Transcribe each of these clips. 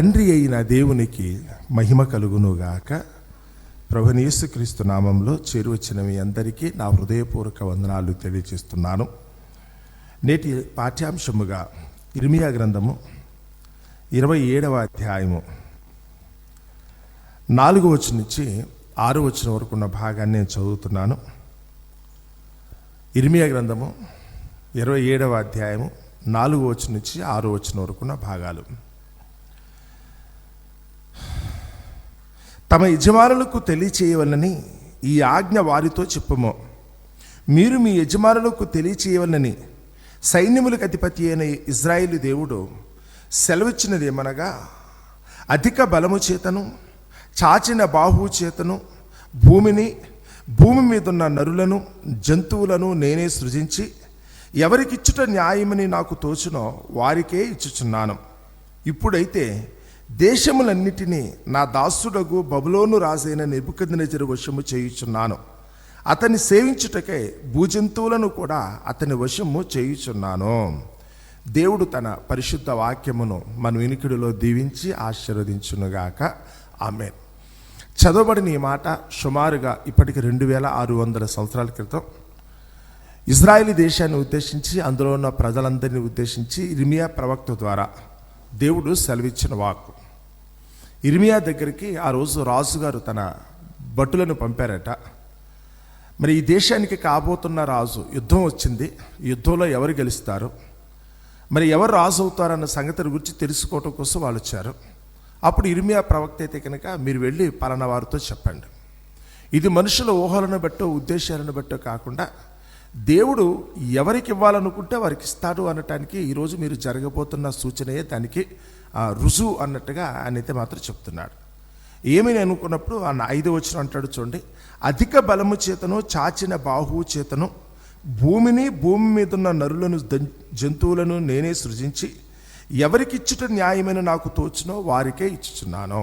తండ్రి అయిన దేవునికి మహిమ కలుగునుగాక. ప్రభునేసుక్రీస్తు నామంలో చేరువచ్చిన మీ అందరికీ నా హృదయపూర్వక వందనాలు తెలియజేస్తున్నాను. నేటి పాఠ్యాంశముగా ఇర్మియా గ్రంథము ఇరవై ఏడవ అధ్యాయము నాలుగు వచ్చిన నుంచి ఆరు వచ్చిన వరకు ఉన్న భాగాన్ని నేను చదువుతున్నాను. ఇర్మియా గ్రంథము ఇరవై ఏడవ అధ్యాయము నాలుగు వచ్చిన నుంచి ఆరు వచ్చిన వరకు ఉన్న భాగాలు. తమ యజమానులకు తెలియచేయవలనని ఈ ఆజ్ఞ వారితో చెప్పుము. మీరు మీ యజమానులకు తెలియచేయవలనని సైన్యములకు అధిపతి అయిన ఇజ్రాయిల్ దేవుడు సెలవిచ్చినదేమనగా అధిక బలము చేతను చాచిన బాహువు చేతను భూమిని భూమి మీదున్న నరులను జంతువులను నేనే సృజించి ఎవరికిచ్చుట న్యాయమని నాకు తోచునో వారికే ఇచ్చుచున్నాను. ఇప్పుడైతే దేశములన్నిటినీ నా దాసుడగు బబులోను రాజైన నెబుకద్నెజరు వశము చేయుచున్నాను. అతన్ని సేవించుటకై భూజంతువులను కూడా అతని వశము చేయుచున్నాను. దేవుడు తన పరిశుద్ధ వాక్యమును మన వినికిడిలో దీవించి ఆశీర్వదించునుగాక. ఆమె చదవబడిన ఈ మాట సుమారుగా ఇప్పటికి రెండు వేల ఆరు వందల సంవత్సరాల క్రితం. ఇజ్రాయేలీ దేశాన్ని ఉద్దేశించి అందులో ఉన్న ప్రజలందరినీ ఉద్దేశించి ఇర్మియా ప్రవక్త ద్వారా దేవుడు సెలవిచ్చిన వాక్కు. ఇర్మియా దగ్గరికి ఆ రోజు రాజుగారు తన భటులను పంపారట. మరి ఈ దేశానికి కాబోతున్న రాజు యుద్ధం వచ్చింది. యుద్ధంలో ఎవరు గెలుస్తారు? మరి ఎవరు రాజు అవుతారన్న సంగతి గురించి తెలుసుకోవటం కోసం వాళ్ళు వచ్చారు అప్పుడు ఇర్మియా ప్రవక్త అయితే కనుక మీరు వెళ్ళి పలానా వారితో చెప్పండి. ఇది మనుషుల ఊహలను బట్టో ఉద్దేశాలను బట్టో కాకుండా దేవుడు ఎవరికి ఇవ్వాలనుకుంటే వారికి ఇస్తాడు అనటానికి ఈరోజు మీరు జరగబోతున్న సూచనయే దానికి ఆ, రుజువు అన్నట్టుగా ఆయన అయితే మాత్రం చెప్తున్నాడు. ఏమని అనుకున్నప్పుడు ఆయన ఐదు వచ్చిన అంటాడు చూడండి అధిక బలము చేతను చాచిన బాహువు చేతను భూమిని భూమి మీద ఉన్న నరులను జంతువులను నేనే సృజించి ఎవరికి ఇచ్చుట న్యాయమైన నాకు తోచునో వారికే ఇచ్చుచున్నాను.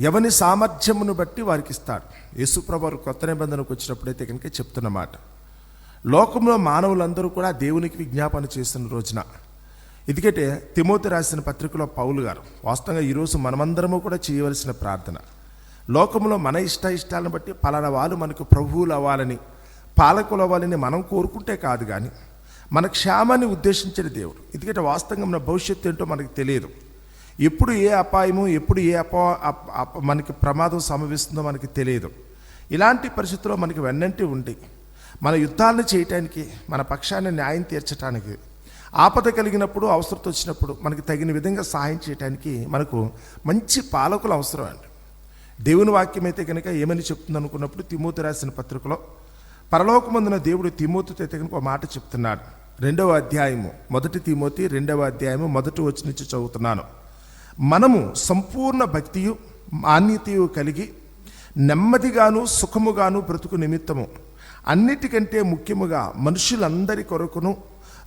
ఎవని సామర్థ్యమును బట్టి వారికి ఇస్తాడు. యేసుప్రభు కొత్త నిబంధనకు వచ్చినప్పుడైతే కనుక చెప్తున్నమాట లోకంలో మానవులందరూ కూడా దేవునికి విజ్ఞాపన చేస్తున్న రోజున. ఎందుకంటే తిమోతి రాసిన పత్రికలో పౌలు గారు వాస్తవంగా ఈరోజు మనమందరము కూడా చేయవలసిన ప్రార్థన. లోకంలో మన ఇష్ట ఇష్టాలను బట్టి పలానా వాళ్ళు మనకు ప్రభువులు అవ్వాలని పాలకులు అవ్వాలని మనం కోరుకుంటే కాదు కానీ మన క్షేమాన్ని ఉద్దేశించిన దేవుడు. ఎందుకంటే వాస్తవంగా మన భవిష్యత్తు ఏంటో మనకు తెలియదు. ఎప్పుడు ఏ అపాయము ఎప్పుడు ఏ అపా అప- అప- మనకి ప్రమాదం సంభవిస్తుందో మనకి తెలియదు. ఇలాంటి పరిస్థితుల్లో మనకి వెన్నంటి ఉండి మన యుద్ధాలను చేయటానికి మన పక్షాన్ని న్యాయం తీర్చడానికి ఆపద కలిగినప్పుడు అవసరత వచ్చినప్పుడు మనకి తగిన విధంగా సహాయం చేయడానికి మనకు మంచి పాలకులు అవసరం అండి దేవుని వాక్యం అయితే కనుక ఏమని చెప్తుంది అనుకున్నప్పుడు తిమోతి రాసిన పత్రికలో పరలోకమందున దేవుడు తిమోతితో అయితే కనుక ఒక మాట చెప్తున్నాడు. రెండవ అధ్యాయము మొదటి తిమోతి రెండవ అధ్యాయము మొదటి వచ్చి నుంచి చదువుతున్నాను. మనము సంపూర్ణ భక్తియు మాన్యతయు కలిగి నెమ్మదిగాను సుఖముగాను బ్రతుకు నిమిత్తము. అన్నిటికంటే ముఖ్యముగా మనుషులందరి కొరకును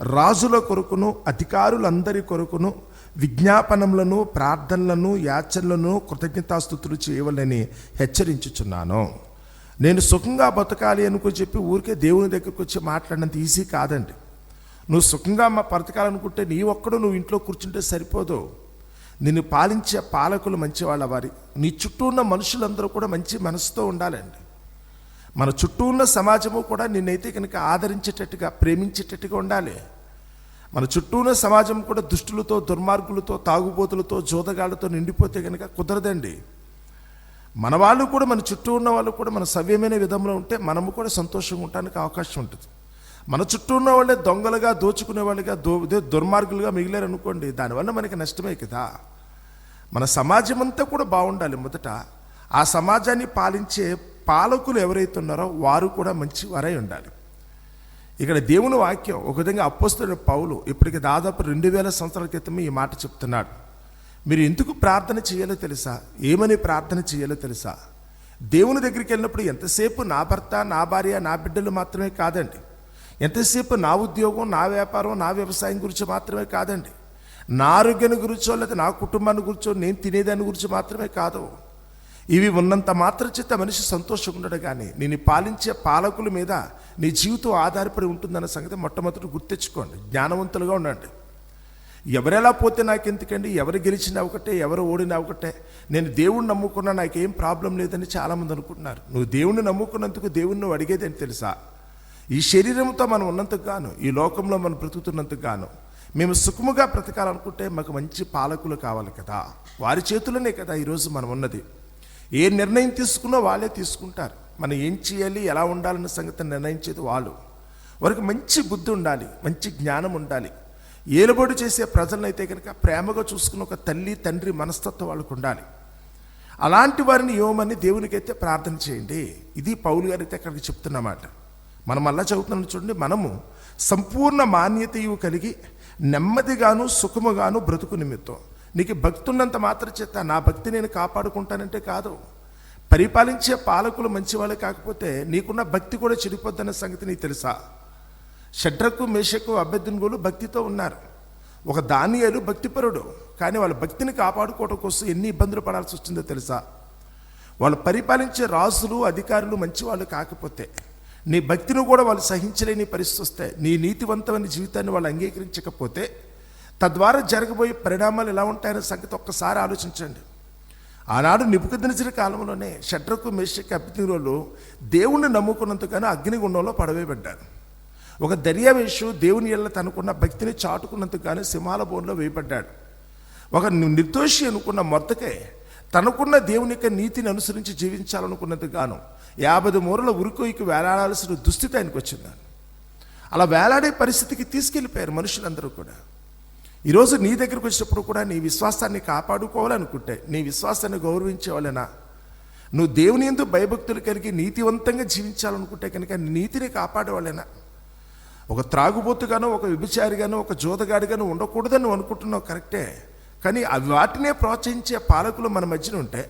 రాజుల కొరకును అధికారులందరి కొరకును విజ్ఞాపనములను ప్రార్థనలను యాచనలను కృతజ్ఞతాస్థుతులు చేయవలని హెచ్చరించుచున్నాను. నేను సుఖంగా బతకాలి అనుకుని చెప్పి ఊరికే దేవుని దగ్గరకు వచ్చి మాట్లాడినంత ఈజీ కాదండి. నువ్వు సుఖంగా మా బ్రతకాలనుకుంటే నీ ఒక్కడు నువ్వు ఇంట్లో కూర్చుంటే సరిపోదు. నిన్ను పాలించే పాలకులు మంచివాళ్ళ వారి. నీ చుట్టూ ఉన్న మనుషులందరూ కూడా మంచి మనసుతో ఉండాలండి. మన చుట్టూ ఉన్న సమాజము కూడా నిన్నైతే కనుక ఆదరించేటట్టుగా ప్రేమించేటట్టుగా ఉండాలి. మన చుట్టూ ఉన్న సమాజం కూడా దుష్టులతో దుర్మార్గులతో తాగుబోతులతో జోదగాళ్ళతో నిండిపోతే కనుక కుదరదండి. మన వాళ్ళు కూడా మన చుట్టూ ఉన్న వాళ్ళు కూడా మన సవ్యమైన విధంలో ఉంటే మనము కూడా సంతోషంగా ఉండడానికి అవకాశం ఉంటుంది. మన చుట్టూ ఉన్న వాళ్ళే దొంగలుగా దోచుకునే వాళ్ళుగా దో దుర్మార్గులుగా మిగిలారు అనుకోండి దానివల్ల మనకి నష్టమే కదా. మన సమాజం అంతా కూడా బాగుండాలి మొదట. ఆ సమాజాన్ని పాలించే పాలకులు ఎవరైతే ఉన్నారో వారు కూడా మంచి వారై ఉండాలి. ఇక్కడ దేవుని వాక్యం ఒక విధంగా అప్పస్తున్న పౌలు ఇప్పటికి దాదాపు రెండు వేల సంవత్సరాల క్రితం ఈ మాట చెప్తున్నాడు. మీరు ఎందుకు ప్రార్థన చేయాలో తెలుసా? ఏమని ప్రార్థన చేయాలో తెలుసా? దేవుని దగ్గరికి వెళ్ళినప్పుడు ఎంతసేపు నా భర్త నా భార్య నా బిడ్డలు మాత్రమే కాదండి. ఎంతసేపు నా ఉద్యోగం నా వ్యాపారం నా వ్యవసాయం గురించి మాత్రమే కాదండి. నా ఆరోగ్యాన్ని గురించో లేదా నా కుటుంబాన్ని గురించో నేను తినేదాని గురించి మాత్రమే కాదు. ఇవి ఉన్నంత మాత్ర చేత మనిషి సంతోషంగా ఉండడు కానీ నేను పాలించే పాలకుల మీద నీ జీవితం ఆధారపడి ఉంటుందన్న సంగతి మొట్టమొదటి గుర్తెచ్చుకోండి జ్ఞానవంతులుగా ఉండండి. ఎవరెలా పోతే నాకు ఎందుకండి ఎవరు గెలిచినా ఒకటే ఎవరు ఓడినా ఒకటే. నేను దేవుణ్ణి నమ్ముకున్నా నాకేం ప్రాబ్లం లేదని చాలామంది అనుకుంటున్నారు. నువ్వు దేవుణ్ణి నమ్ముకున్నందుకు దేవుణ్ణి అడిగేదని తెలుసా? ఈ శరీరంతో మనం ఉన్నందుకు గాను ఈ లోకంలో మనం బ్రతుకుతున్నందుకు గాను మేము సుఖముగా బ్రతకాలనుకుంటే మాకు మంచి పాలకులు కావాలి కదా. వారి చేతుల్లోనే కదా ఈరోజు మనం ఉన్నది. ఏ నిర్ణయం తీసుకున్నా వాళ్ళే తీసుకుంటారు. మనం ఏం చేయాలి ఎలా ఉండాలన్న సంగతి నిర్ణయించేది వాళ్ళు. వారికి మంచి బుద్ధి ఉండాలి మంచి జ్ఞానం ఉండాలి. ఏలుబడి చేసే ప్రజలనైతే కనుక ప్రేమగా చూసుకున్న ఒక తల్లి తండ్రి మనస్తత్వం వాళ్ళకు ఉండాలి. అలాంటి వారిని ఇవ్వమని దేవునికైతే ప్రార్థన చేయండి. ఇది పౌలు గారు అయితే అక్కడికి చెప్తున్నమాట మనం అలా చదువుతున్నాం చూడండి మనము సంపూర్ణ మాన్యతయు కలిగి నెమ్మదిగాను సుఖముగాను బ్రతుకు నిమిత్తం. నీకు భక్తి ఉన్నంత మాత్రం చేత నా భక్తి నేను కాపాడుకుంటానంటే కాదు. పరిపాలించే పాలకులు మంచివాళ్ళు కాకపోతే నీకున్న భక్తి కూడా చెడిపోద్దన్న సంగతి నీకు తెలుసా? షడ్రకు మేషకు అభ్యర్థునుగోలు భక్తితో ఉన్నారు. ఒక దానియాలు భక్తిపరుడు కానీ వాళ్ళ భక్తిని కాపాడుకోవడం కోసం ఎన్ని ఇబ్బందులు పడాల్సి వచ్చిందో తెలుసా? వాళ్ళు పరిపాలించే రాజులు అధికారులు మంచివాళ్ళు కాకపోతే నీ భక్తిని కూడా వాళ్ళు సహించలేని పరిస్థితి వస్తే నీ నీతివంతమైన జీవితాన్ని వాళ్ళు అంగీకరించకపోతే తద్వారా జరగబోయే పరిణామాలు ఎలా ఉంటాయనే సంగతి ఒక్కసారి ఆలోచించండి. ఆనాడు నిపుకదించిన కాలంలోనే షడ్రకు మేషకి అభ్యర్థులు దేవుణ్ణి నమ్ముకున్నందుకని అగ్నిగుండంలో పడవేయబడ్డారు. ఒక దర్యావేషు దేవుని ఎల్ల తనకున్న భక్తిని చాటుకున్నందుకు సింహాల బోన్లో వేయబడ్డాడు. ఒక నిర్దోషి అనుకున్న మొత్తకే తనకున్న దేవుని యొక్క నీతిని అనుసరించి జీవించాలనుకున్నందుకు గాను యాభై మూరల ఉరుకోయికి వేలాడాల్సిన దుస్థితి ఆయనకు వచ్చిందని అలా వేలాడే పరిస్థితికి తీసుకెళ్ళిపోయారు మనుషులందరూ కూడా. ఈరోజు నీ దగ్గరకు వచ్చినప్పుడు కూడా నీ విశ్వాసాన్ని కాపాడుకోవాలనుకుంటే నీ విశ్వాసాన్ని గౌరవించేవాళ్ళనా? నువ్వు దేవుని ఎందు భయభక్తులు కలిగి నీతివంతంగా జీవించాలనుకుంటే కనుక నీతిని కాపాడేవాళ్ళేనా? ఒక త్రాగుబోతుగానో ఒక వ్యభిచారిగానో ఒక జోదగాడిగానో ఉండకూడదని నువ్వు అనుకుంటున్నావు కరెక్టే. కానీ అవి వాటినే ప్రోత్సహించే పాలకులు మన మధ్యన ఉంటే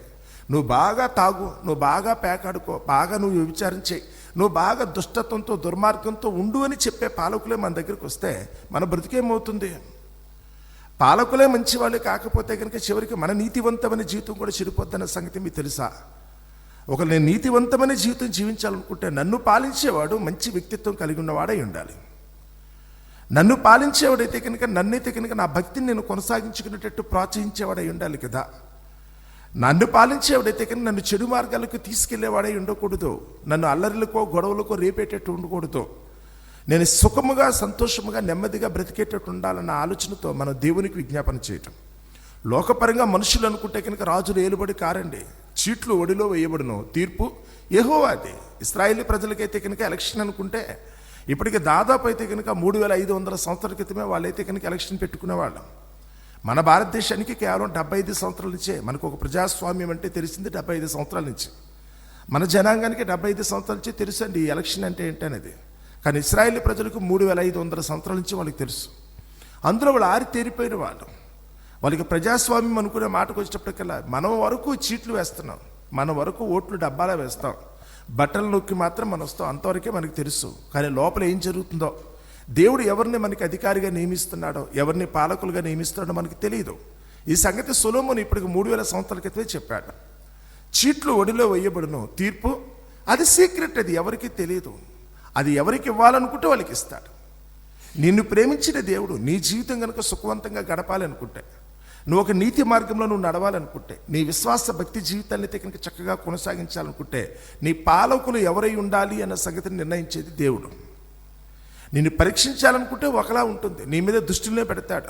నువ్వు బాగా తాగు నువ్వు బాగా పేకాడుకో బాగా నువ్వు వ్యభిచారం చేయి నువ్వు బాగా దుష్టత్వంతో దుర్మార్గంతో ఉండు అని చెప్పే పాలకులే మన దగ్గరికి వస్తే మన బ్రతికేమవుతుంది? పాలకులే మంచివాళ్ళు కాకపోతే కనుక చివరికి మన నీతివంతమైన జీవితం కూడా చెడిపోద్దన్న సంగతి మీకు తెలుసా? ఒక నేను నీతివంతమైన జీవితం జీవించాలనుకుంటే నన్ను పాలించేవాడు మంచి వ్యక్తిత్వం కలిగి ఉన్నవాడై ఉండాలి. నన్ను పాలించేవాడైతే కనుక నన్నైతే కనుక నా భక్తిని నేను కొనసాగించుకునేటట్టు ప్రోత్సహించేవాడై ఉండాలి కదా. నన్ను పాలించేవాడైతే కనుక నన్ను చెడు మార్గాలకు తీసుకెళ్ళేవాడై ఉండకూడదు. నన్ను అల్లరిలకో గొడవలకో రేపేటట్టు ఉండకూడదు. నేను సుఖముగా సంతోషముగా నెమ్మదిగా బ్రతికేటట్టు ఉండాలన్న ఆలోచనతో మనం దేవునికి విజ్ఞాపన చేయటం. లోకపరంగా మనుషులు అనుకుంటే కనుక రాజులు ఏలుబడి కారండి. చీట్లు ఒడిలో వేయబడును. తీర్పు యెహోవాది ఇస్రాయేలీ ప్రజలకైతే కనుక ఎలక్షన్ అనుకుంటే ఇప్పటికి దాదాపు అయితే కనుక మూడు వేల ఐదు వందల సంవత్సరాల క్రితమే వాళ్ళైతే కనుక ఎలక్షన్ పెట్టుకునేవాళ్ళం మన భారతదేశానికి కేవలం డెబ్బై ఐదు సంవత్సరాల నుంచే మనకు ఒక ప్రజాస్వామ్యం అంటే తెలిసింది డెబ్బై ఐదు సంవత్సరాల నుంచి. మన జనాంగానికి డెబ్బై ఐదు సంవత్సరాల నుంచి తెలుసండి ఈ ఎలక్షన్ అంటే ఏంటనేది. కానీ ఇస్రాయేల్ ప్రజలకు మూడు వేల ఐదు వందల సంవత్సరాల నుంచి వాళ్ళకి తెలుసు. అందులో వాళ్ళు ఆరి తేరిపోయిన వాళ్ళు. వాళ్ళకి ప్రజాస్వామ్యం అనుకునే మాటకు వచ్చేటప్పటికల్లా మనం వరకు చీట్లు వేస్తున్నాం. మన వరకు ఓట్లు డబ్బాలా వేస్తాం. బట్టలు నొక్కి మాత్రం మనం వస్తాం. అంతవరకే మనకు తెలుసు. కానీ లోపల ఏం జరుగుతుందో? దేవుడు ఎవరిని మనకి అధికారిగా నియమిస్తున్నాడో ఎవరిని పాలకులుగా నియమిస్తున్నాడో మనకి తెలియదు ఈ సంగతి సులోమును ఇప్పటికి మూడు వేల సంవత్సరాల క్రితమే చెప్పాడు. చీట్లు ఒడిలో వేయబడును. తీర్పు? అది సీక్రెట్ అది ఎవరికీ తెలియదు అది ఎవరికి ఇవ్వాలనుకుంటే వాళ్ళకి ఇస్తాడు. నిన్ను ప్రేమించిన దేవుడు నీ జీవితం కనుక సుఖవంతంగా గడపాలనుకుంటే నువ్వు ఒక నీతి మార్గంలో నువ్వు నడవాలనుకుంటే నీ విశ్వాస భక్తి జీవితాన్ని అయితే కనుక చక్కగా కొనసాగించాలనుకుంటే నీ పాలకులు ఎవరై ఉండాలి అన్న సంగతిని నిర్ణయించేది దేవుడు. నిన్ను పరీక్షించాలనుకుంటే ఒకలా ఉంటుంది నీ మీద దృష్టిలోనే పెడతాడు.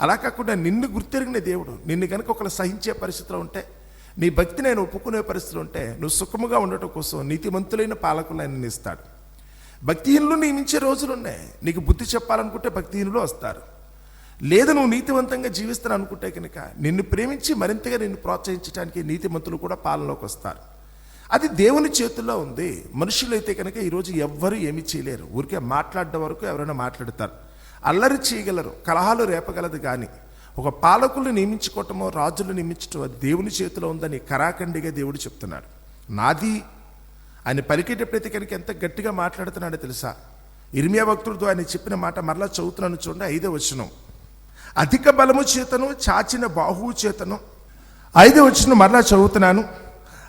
అలా కాకుండా నిన్ను గుర్తెరిగిన దేవుడు నిన్ను కనుక ఒకరు సహించే పరిస్థితిలో ఉంటే నీ భక్తి నేను ఒప్పుకునే పరిస్థితులు ఉంటే నువ్వు సుఖముగా ఉండటం కోసం నీతిమంతులైన పాలకులు ఆయన ఇస్తాడు. భక్తిహీనులు నియమించే రోజులు ఉన్నాయి నీకు బుద్ధి చెప్పాలనుకుంటే భక్తిహీనులు వస్తారు. లేదు నువ్వు నీతివంతంగా జీవిస్తాను అనుకుంటే కనుక నిన్ను ప్రేమించి మరింతగా నిన్ను ప్రోత్సహించడానికి నీతిమంతులు కూడా పాలనలోకి వస్తారు. అది దేవుని చేతుల్లో ఉంది. మనుషులైతే కనుక ఈరోజు ఎవ్వరు ఏమీ చేయలేరు. ఊరికే మాట్లాడడం వరకు ఎవరైనా మాట్లాడతారు. అల్లరి చేయగలరు కలహాలు రేపగలదు కానీ ఒక పాలకులు నియమించుకోవటమో రాజులు నియమించటం అది దేవుని చేతిలో ఉందని కరాఖండిగా దేవుడు చెప్తున్నాడు. నాది ఆయన పలికేటప్పుడైతే కనుక ఎంత గట్టిగా మాట్లాడుతున్నాడో తెలుసా? ఇర్మియా భక్తుడితో ఆయన చెప్పిన మాట మరలా చదువుతున్నాను చూడండి ఐదో వచనం. అధిక బలము చేతను చాచిన బాహువు చేతను. ఐదో వచ్చిన మరలా చదువుతున్నాను.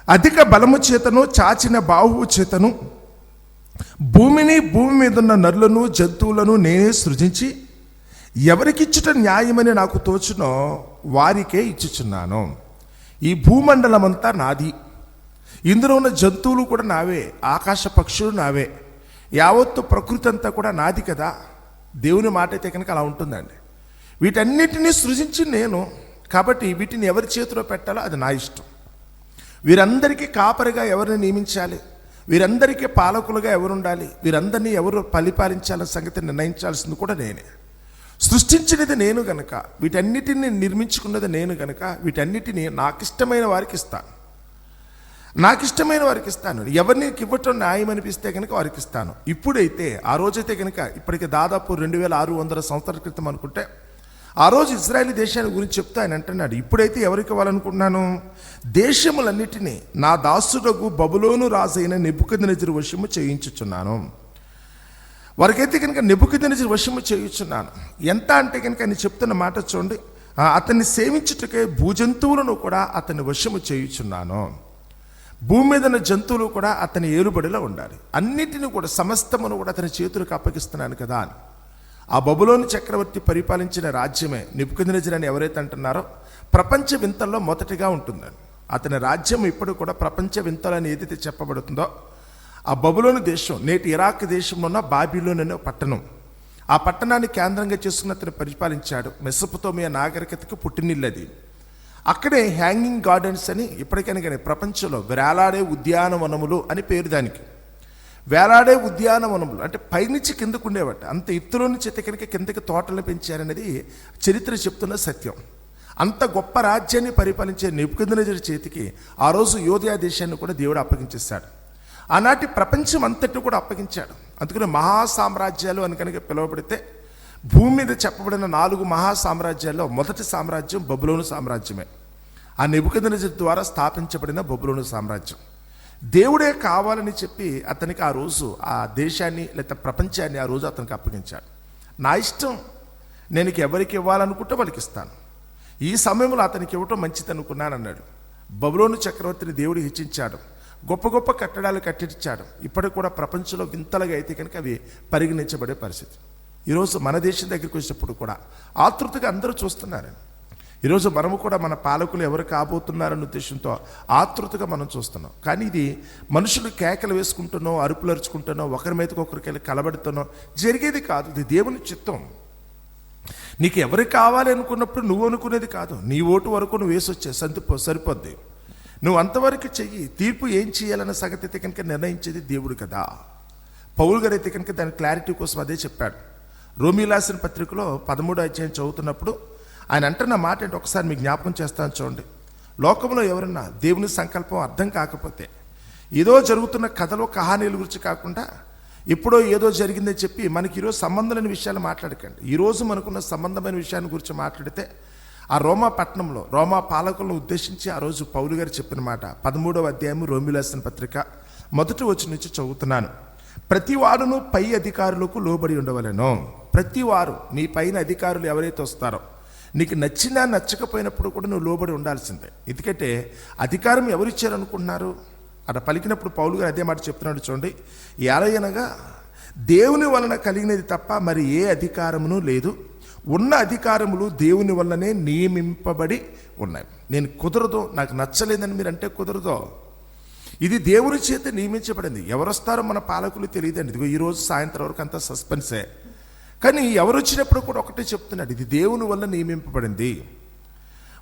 అధిక బలము చేతను చాచిన బాహువు చేతను. భూమిని భూమి మీద ఉన్న నరులను జంతువులను నేనే సృజించి ఎవరికిచ్చుట న్యాయమని నాకు తోచునో వారికే ఇచ్చుచున్నాను. ఈ భూమండలమంతా నాది. ఇందులో ఉన్న జంతువులు కూడా నావే ఆకాశ పక్షులు నావే. యావత్తు ప్రకృతి అంతా కూడా నాది కదా. దేవుని మాట అయితే కనుక అలా ఉంటుందండి. వీటన్నిటినీ సృజించి నేను కాబట్టి వీటిని ఎవరి చేతిలో పెట్టాలో అది నా ఇష్టం. వీరందరికీ కాపరిగా ఎవరిని నియమించాలి? వీరందరికీ పాలకులుగా ఎవరు ఉండాలి వీరందరినీ ఎవరు పరిపాలించాలన్న సంగతి నిర్ణయించాల్సింది కూడా నేనే. సృష్టించినది నేను గనక వీటన్నిటిని నిర్మించుకున్నది నేను గనక వీటన్నిటిని నాకు ఇష్టమైన వారికి ఇస్తాను. నాకు ఇష్టమైన వారికి ఇస్తాను. ఎవరిని ఇవ్వటం న్యాయం అనిపిస్తే కనుక వారికి ఇస్తాను. ఇప్పుడైతే ఆ రోజైతే కనుక ఇప్పటికి దాదాపు రెండు వేల ఆరు వందల సంవత్సరాల క్రితం అనుకుంటే ఆ రోజు ఇజ్రాయెల్ దేశాన్ని గురించి చెప్తా ఆయన అంటున్నాడు ఇప్పుడైతే ఎవరికి ఇవ్వాలనుకుంటున్నాను? దేశములన్నిటినీ నా దాసుడకు బబులోను రాజైన నెప్పుకదినెజరు వశము చేయించుచున్నాను. వారికైతే కనుక నెప్పుకదినెజరు వశము చేయించున్నాను. ఎంత అంటే కనుక ఆయన చెప్తున్న మాట చూడండి అతన్ని సేవించుటకే భూజంతువులను కూడా అతన్ని వశము చేయుచున్నాను. భూమి మీద ఉన్న జంతువులు కూడా అతని ఏలుబడిలో ఉండాలి. అన్నిటిని కూడా సమస్తమును కూడా అతని చేతులకు అప్పగిస్తున్నాను కదా అని. ఆ బబులోని చక్రవర్తి పరిపాలించిన రాజ్యమే నిపుకుందినజరని ఎవరైతే అంటున్నారో ప్రపంచ వింతల్లో మొదటిగా ఉంటుందని. అతని రాజ్యం ఇప్పుడు కూడా ప్రపంచ వింతలని ఏదైతే చెప్పబడుతుందో ఆ బబులోని దేశం నేటి ఇరాక్ దేశంలో ఉన్న బాబిలోన్ అనే పట్టణం. ఆ పట్టణాన్ని కేంద్రంగా చేసుకుని అతను పరిపాలించాడు. మెసపుతోమియా నాగరికతకు పుట్టినిల్లది. అక్కడే హ్యాంగింగ్ గార్డెన్స్ అని ఇప్పటికైనా కానీ ప్రపంచంలో వేలాడే ఉద్యానవనములు అని పేరు దానికి. వేలాడే ఉద్యానవనములు అంటే పైనుంచి కిందకు ఉండేవట అంత ఎత్తులో నుంచి అయితే కనుక కిందకి తోటలను పెంచారనేది చరిత్ర చెప్తున్న సత్యం. అంత గొప్ప రాజ్యాన్ని పరిపాలించే నిపుకుందనజరి చేతికి ఆ రోజు యోధయా దేశాన్ని కూడా దేవుడు అప్పగించేశాడు. ఆనాటి ప్రపంచం అంతటి కూడా అప్పగించాడు. అందుకని మహా సామ్రాజ్యాలు అని కనుక పిలువబడితే భూమి మీద చెప్పబడిన నాలుగు మహా సామ్రాజ్యాల్లో మొదటి సామ్రాజ్యం బబులోను సామ్రాజ్యమే. ఆ నిబుకదనజర్ ద్వారా స్థాపించబడిన బబులోను సామ్రాజ్యం. దేవుడే కావాలని చెప్పి అతనికి ఆ రోజు ఆ దేశాన్ని లేదా ప్రపంచాన్ని ఆ రోజు అతనికి అప్పగించాడు. నా ఇష్టం నేను ఎవరికి ఇవ్వాలనుకుంటే వాళ్ళకి ఇస్తాను. ఈ సమయంలో అతనికి ఇవ్వటం మంచిది అనుకున్నాను అన్నాడు. బబులోను చక్రవర్తిని దేవుడు హెచ్చించాడు. గొప్ప గొప్ప కట్టడాలు కట్టించాడు. ఇప్పటికి కూడా ప్రపంచంలో వింతలుగా అయితే కనుక అవి పరిగణించబడే పరిస్థితి. ఈరోజు మన దేశం దగ్గరికి వచ్చినప్పుడు కూడా ఆతృతగా అందరూ చూస్తున్నారు. ఈరోజు మనము కూడా మన పాలకులు ఎవరు కాబోతున్నారన్న ఉద్దేశంతో ఆతృతగా మనం చూస్తున్నాం. కానీ ఇది మనుషులు కేకలు వేసుకుంటున్నో అరుపులు అరుచుకుంటున్నో ఒకరి మీదకి ఒకరికి వెళ్ళి కలబడుతున్నో జరిగేది కాదు. ఇది దేవుని చిత్తం. నీకు ఎవరు కావాలి అనుకున్నప్పుడు నువ్వు అనుకునేది కాదు. నీ ఓటు వరకు నువ్వు వేసి వచ్చే సంతిపో సరిపోద్ది. నువ్వు అంతవరకు చెయ్యి. తీర్పు ఏం చేయాలన్న సంగతి కనుక నిర్ణయించేది దేవుడు కదా. పౌలు గారు అయితే కనుక దాని క్లారిటీ కోసం అదే చెప్పాడు. రోమిలాసిన పత్రికలో పదమూడు అధ్యాయం చదువుతున్నప్పుడు ఆయన అంటున్న మాట ఏంటి ఒకసారి మీకు జ్ఞాపకం చేస్తాను చూడండి. లోకంలో ఎవరన్నా దేవుని సంకల్పం అర్థం కాకపోతే ఏదో జరుగుతున్న కథలో కహానీల గురించి కాకుండా ఎప్పుడో ఏదో జరిగిందని చెప్పి మనకి ఈరోజు సంబంధం లేని విషయాలు మాట్లాడకండి. ఈరోజు మనకున్న సంబంధమైన విషయాన్ని గురించి మాట్లాడితే ఆ రోమా పట్టణంలో రోమా పాలకులను ఉద్దేశించి ఆ రోజు పౌలు గారు చెప్పిన మాట పదమూడవ అధ్యాయం రోమిలాసిన పత్రిక మొదటి వచ్చి నుంచి చదువుతున్నాను. ప్రతి వారును పై అధికారులకు లోబడి ఉండవలెను. ప్రతి వారు నీ పైన అధికారులు ఎవరైతే వస్తారో నీకు నచ్చినా నచ్చకపోయినప్పుడు కూడా నువ్వు లోబడి ఉండాల్సిందే. ఎందుకంటే అధికారం ఎవరు ఇచ్చారనుకుంటున్నారు? అక్కడ పలికినప్పుడు పౌలు గారు అదే మాట చెప్తున్నాడు చూడండి. ఎలయనగా దేవుని వలన కలిగినది తప్ప మరి ఏ అధికారమును లేదు. ఉన్న అధికారములు దేవుని వల్లనే నియమింపబడి ఉన్నాయి. నేను కుదరదు నాకు నచ్చలేదని మీరు అంటే కుదరదో. ఇది దేవుని చేత నియమించబడింది. ఎవరు వస్తారో మన పాలకులు తెలియదండి. ఇదిగో ఈరోజు సాయంత్రం వరకు అంతా సస్పెన్సే కానీ ఎవరు వచ్చినప్పుడు కూడా ఒకటే చెప్తున్నాడు. ఇది దేవుని వల్ల నియమింపబడింది.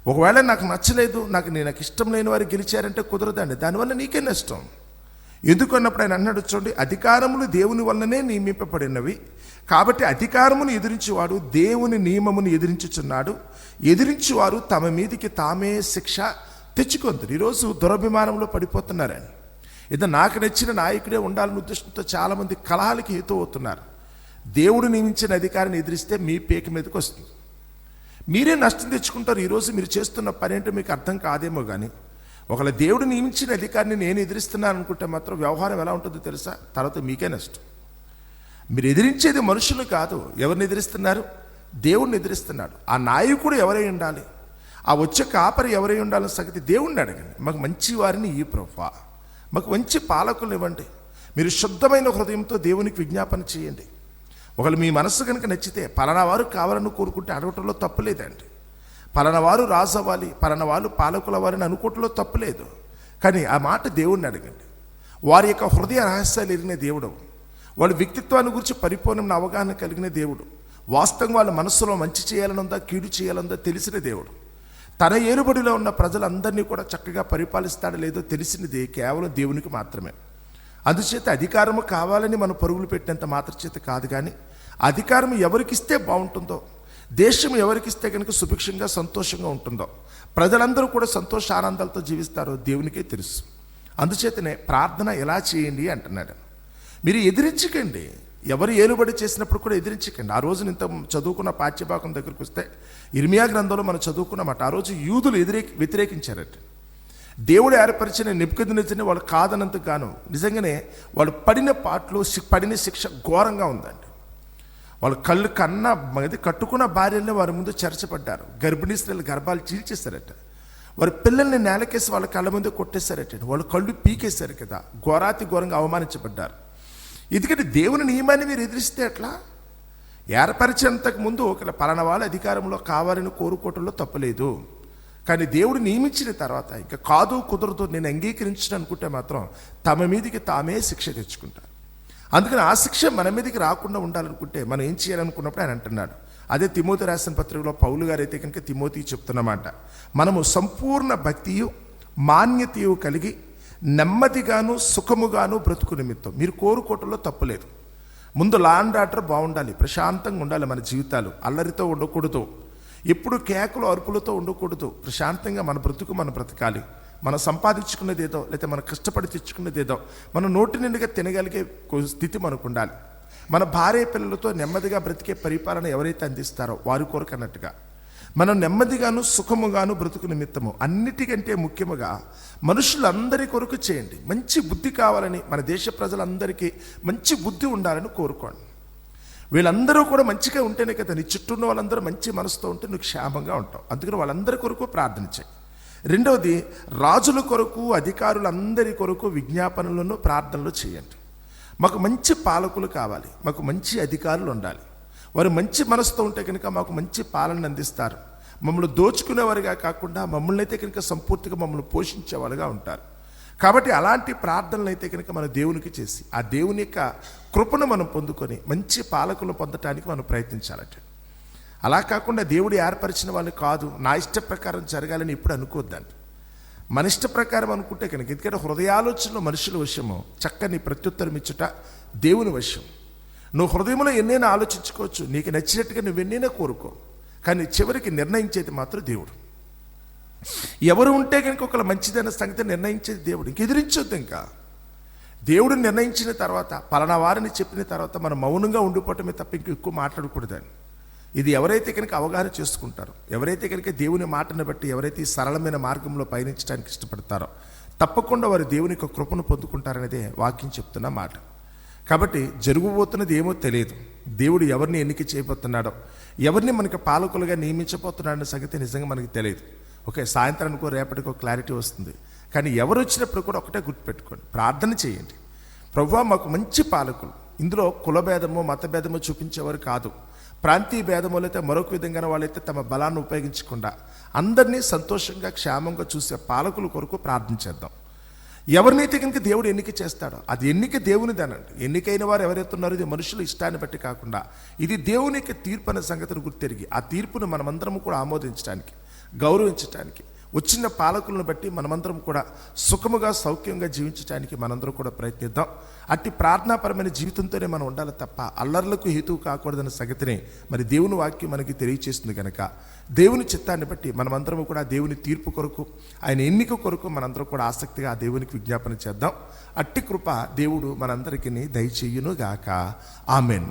ఒకవేళ నాకు నచ్చలేదు నాకు నేను నాకు ఇష్టం లేని వారు గెలిచారంటే కుదరదండి. దానివల్ల నీకే నష్టం. ఎందుకు అన్నప్పుడు ఆయన అన్నాడు చూడండి అధికారములు దేవుని వల్లనే నియమింపబడినవి. కాబట్టి అధికారమును ఎదిరించేవాడు దేవుని నియమమును ఎదిరించుచున్నాడు. ఎదిరించేవారు తమ మీదికి తామే శిక్ష తెచ్చుకుంటారు ఈరోజు దురభిమానంలో పడిపోతున్నారని. ఇది నాకు నచ్చిన నాయకుడే ఉండాలనే ఉద్దేశంతో చాలామంది కలహాలకి హేతు అవుతున్నారు దేవుడు నియమించిన అధికారిని ఎదిరిస్తే మీ పేక మీదకి వస్తుంది. మీరే నష్టం తెచ్చుకుంటారు. ఈరోజు మీరు చేస్తున్న పని ఏంటో మీకు అర్థం కాదేమో కానీ ఒకవేళ దేవుడు నియమించిన అధికారిని నేను ఎదిరిస్తున్నాను అనుకుంటే మాత్రం వ్యవహారం ఎలా ఉంటుందో తెలుసా? తర్వాత మీకే నష్టం. మీరు ఎదిరించేది మనుషులు కాదు. ఎవరిని ఎదిరిస్తున్నారు? దేవుడిని ఎదిరిస్తున్నాడు. ఆ నాయకుడు ఎవరై ఉండాలి? ఆ వచ్చే కాపరి ఎవరై ఉండాలని సంగతి దేవుణ్ణి అడగండి. మాకు మంచి వారిని ఈ ప్రభా. మాకు మంచి పాలకులు ఇవ్వండి. మీరు శుద్ధమైన హృదయంతో దేవునికి విజ్ఞాపన చేయండి. ఒకళ్ళు మీ మనస్సు కనుక నచ్చితే పలానా వారు కావాలని కోరుకుంటే అడగటంలో తప్పులేదండి పలానా వారు రాజవ్వాలి పలాన పలానా వాళ్ళు పాలకుల వారిని అనుకోవటంలో తప్పులేదు కానీ ఆ మాట దేవుణ్ణి అడగండి. వారి యొక్క హృదయ రహస్యాలు ఎరిగిన దేవుడు. వాళ్ళ వ్యక్తిత్వాన్ని గురించి పరిపూర్ణమైన అవగాహన కలిగిన దేవుడు. వాస్తవంగా వాళ్ళ మనస్సులో మంచి చేయాలనుందా కీడు చేయాలనుందా తెలిసిన దేవుడు. తన ఏలుబడిలో ఉన్న ప్రజలందరినీ కూడా చక్కగా పరిపాలిస్తాడో లేదో తెలిసినది కేవలం దేవునికి మాత్రమే. అందుచేత అధికారము కావాలని మనం పరుగులు పెట్టినంత మాత్రం చేత కాదు కానీ అధికారం ఎవరికిస్తే బాగుంటుందో దేశం ఎవరికిస్తే కనుక సుభిక్షంగా సంతోషంగా ఉంటుందో ప్రజలందరూ కూడా సంతోష ఆనందాలతో జీవిస్తారో దేవునికే తెలుసు. అందుచేతనే ప్రార్థన ఎలా చేయండి అంటున్నాడు. మీరు ఎదిరించకండి. ఎవరు ఏలుబడి చేసినప్పుడు కూడా ఎదిరించకండి. ఆ రోజు ఇంత చదువుకున్న పాఠ్యభాగం దగ్గరికి వస్తే ఇర్మియా గ్రంథంలో మనం చదువుకున్నమాట ఆ రోజు యూదులు ఎదిరే వ్యతిరేకించారట. దేవుడు ఏర్పరిచిన నిపుకదినని వాళ్ళు కాదనంత గాను నిజంగానే వాళ్ళు పడిన పాటలు పడిన శిక్ష ఘోరంగా ఉందండి వాళ్ళు కళ్ళు కన్న అది కట్టుకున్న భార్యల్ని వారి ముందు చర్చపడ్డారు గర్భిణీ స్త్రీలు గర్భాలు చీల్చేశారట. వారి పిల్లల్ని నేలకేసి వాళ్ళ కళ్ళ ముందు కొట్టేశారట. వాళ్ళు కళ్ళు పీకేశారు కదా ఘోరాతి ఘోరంగా అవమానించబడ్డారు. ఎందుకంటే దేవుని నియమాన్ని మీరు ఎదిరిస్తే ఎట్లా? ఏర్పరిచేంతకు ముందు ఒక పలానా వాళ్ళు అధికారంలో కావాలని కోరుకోవటంలో తప్పలేదు కానీ దేవుడు నియమించిన తర్వాత ఇంకా కాదు కుదరదు నేను అంగీకరించను అనుకుంటే మాత్రం తమ మీదికి తామే శిక్ష తెచ్చుకుంటారు. అందుకని ఆ శిక్ష మన మీదకి రాకుండా ఉండాలనుకుంటే మనం ఏం చేయాలనుకున్నప్పుడు ఆయన అంటున్నాడు. అదే తిమోతి రాసిన పత్రికలో పౌలు గారు అయితే కనుక తిమోతి చెప్తున్నమాట మనము సంపూర్ణ భక్తియు మాన్యతయు కలిగి నెమ్మదిగాను సుఖముగాను బ్రతుకు నిమిత్తం. మీరు కోరుకోవటంలో తప్పులేదు ముందు లా అండ్ ఆర్డర్ బాగుండాలి ప్రశాంతంగా ఉండాలి మన జీవితాలు అల్లరితో ఉండకూడదు. ఎప్పుడు కేకలు అరుపులతో ఉండకూడదు ప్రశాంతంగా మన బ్రతుకు మనం బ్రతకాలి. మనం సంపాదించుకునేది ఏదో లేకపోతే మనం కష్టపడి తెచ్చుకునేది ఏదో మనం నోటి నిండుగా తినగలిగే స్థితి మనకు ఉండాలి. మన భార్య పిల్లలతో నెమ్మదిగా బ్రతికే పరిపాలన ఎవరైతే అందిస్తారో వారి కొరకు అన్నట్టుగా. మనం నెమ్మదిగాను సుఖముగాను బ్రతుకు నిమిత్తము. అన్నిటికంటే ముఖ్యముగా మనుషులందరి కొరకు చేయండి. మంచి బుద్ధి కావాలని మన దేశ ప్రజలందరికీ మంచి బుద్ధి ఉండాలని కోరుకోండి. వీళ్ళందరూ కూడా మంచిగా ఉంటేనే కదా నీ చుట్టూ ఉన్న వాళ్ళందరూ మంచి మనసుతో ఉంటే నువ్వు క్షేమంగా ఉంటావు. అందుకని వాళ్ళందరి కొరకు ప్రార్థన చేయి. రెండవది రాజుల కొరకు అధికారులందరి కొరకు విజ్ఞాపనలను ప్రార్థనలు చేయండి. మాకు మంచి పాలకులు కావాలి. మాకు మంచి అధికారులు ఉండాలి. వారు మంచి మనసుతో ఉంటే కనుక మాకు మంచి పాలన అందిస్తారు. మమ్మల్ని దోచుకునేవారుగా కాకుండా మమ్మల్ని అయితే కనుక సంపూర్తిగా మమ్మల్ని పోషించేవారుగా ఉంటారు. కాబట్టి అలాంటి ప్రార్థనలు అయితే కనుక మన దేవునికి చేసి ఆ దేవుని యొక్క కృపను మనం పొందుకొని మంచి పాలకులు పొందటానికి మనం ప్రయత్నించాలట. అలా కాకుండా దేవుడు ఏర్పరిచిన వాళ్ళు కాదు. నా ఇష్ట ప్రకారం జరగాలని ఇప్పుడు అనుకోద్దండి. మన ఇష్ట ప్రకారం అనుకుంటే కనుక ఎందుకంటే హృదయాలోచనలు మనుషుల విషయము చక్కని ప్రత్యుత్తరం ఇచ్చుట దేవుని విషయం. నువ్వు హృదయంలో ఎన్నైనా ఆలోచించుకోవచ్చు. నీకు నచ్చినట్టుగా నువ్వు ఎన్నైనా కోరుకో. కానీ చివరికి నిర్ణయించేది మాత్రం దేవుడు. ఎవరు ఉంటే కనుక ఒకళ్ళ మంచిదైన సంగతి నిర్ణయించేది దేవుడు. ఇంక ఎదిరించొద్దు ఇంకా. దేవుడు నిర్ణయించిన తర్వాత పలానా వారిని చెప్పిన తర్వాత మనం మౌనంగా ఉండిపోవటమే తప్ప ఇంక ఎక్కువ మాట్లాడకూడదని. ఇది ఎవరైతే కనుక అవగాహన చేసుకుంటారో ఎవరైతే కనుక దేవుని మాటను బట్టి ఎవరైతే ఈ సరళమైన మార్గంలో పయనించడానికి ఇష్టపడతారో తప్పకుండా వారు దేవుని యొక్క కృపను పొందుకుంటారనేదే వాక్యం చెప్తున్న మాట. కాబట్టి జరగబోతున్నది ఏమో తెలియదు. దేవుడు ఎవరిని ఎన్నిక చేయబోతున్నాడో ఎవరిని మనకి పాలకులుగా నియమించబోతున్నాడన్న సంగతి నిజంగా మనకి తెలియదు. ఓకే సాయంత్రానికో రేపటికో క్లారిటీ వస్తుంది. కానీ ఎవరు వచ్చినప్పుడు కూడా ఒకటే గుర్తుపెట్టుకోండి. ప్రార్థన చేయండి. ప్రభు మాకు మంచి పాలకులు. ఇందులో కులభేదము మతభేదము చూపించేవారు కాదు. ప్రాంతీయ భేదము అయితే మరొక విధంగా వాళ్ళైతే తమ బలాన్ని ఉపయోగించకుండా అందరినీ సంతోషంగా క్షేమంగా చూసే పాలకుల కొరకు ప్రార్థన చేద్దాం. ఎవరినైతే కనుక దేవుడు ఎన్నిక చేస్తాడో అది ఎన్నిక దేవునిదేనండి. ఎన్నికైన వారు ఎవరైతే ఉన్నారో ఇది మనుషుల ఇష్టాన్ని బట్టి కాకుండా ఇది దేవుని యొక్క తీర్పు అనే సంగతిని గుర్తెరిగి ఆ తీర్పును మనమందరం కూడా ఆమోదించడానికి గౌరవించడానికి వచ్చిన పాలకులను బట్టి మనమందరం కూడా సుఖముగా సౌఖ్యంగా జీవించడానికి మనందరం కూడా ప్రయత్నిద్దాం. అట్టి ప్రార్థనాపరమైన జీవితంతోనే మనం ఉండాలి తప్ప అల్లర్లకు హేతువు కాకూడదన్న సంగతిని మరి దేవుని వాక్యం మనకి తెలియచేస్తుంది కనుక దేవుని చిత్తాన్ని బట్టి మనమందరం కూడా దేవుని తీర్పు కొరకు ఆయన ఎన్నిక కొరకు మనందరం కూడా ఆసక్తిగా ఆ దేవునికి విజ్ఞాపన చేద్దాం. అట్టి కృప దేవుడు మనందరికీ దయచేయును గాక ఆమెన్.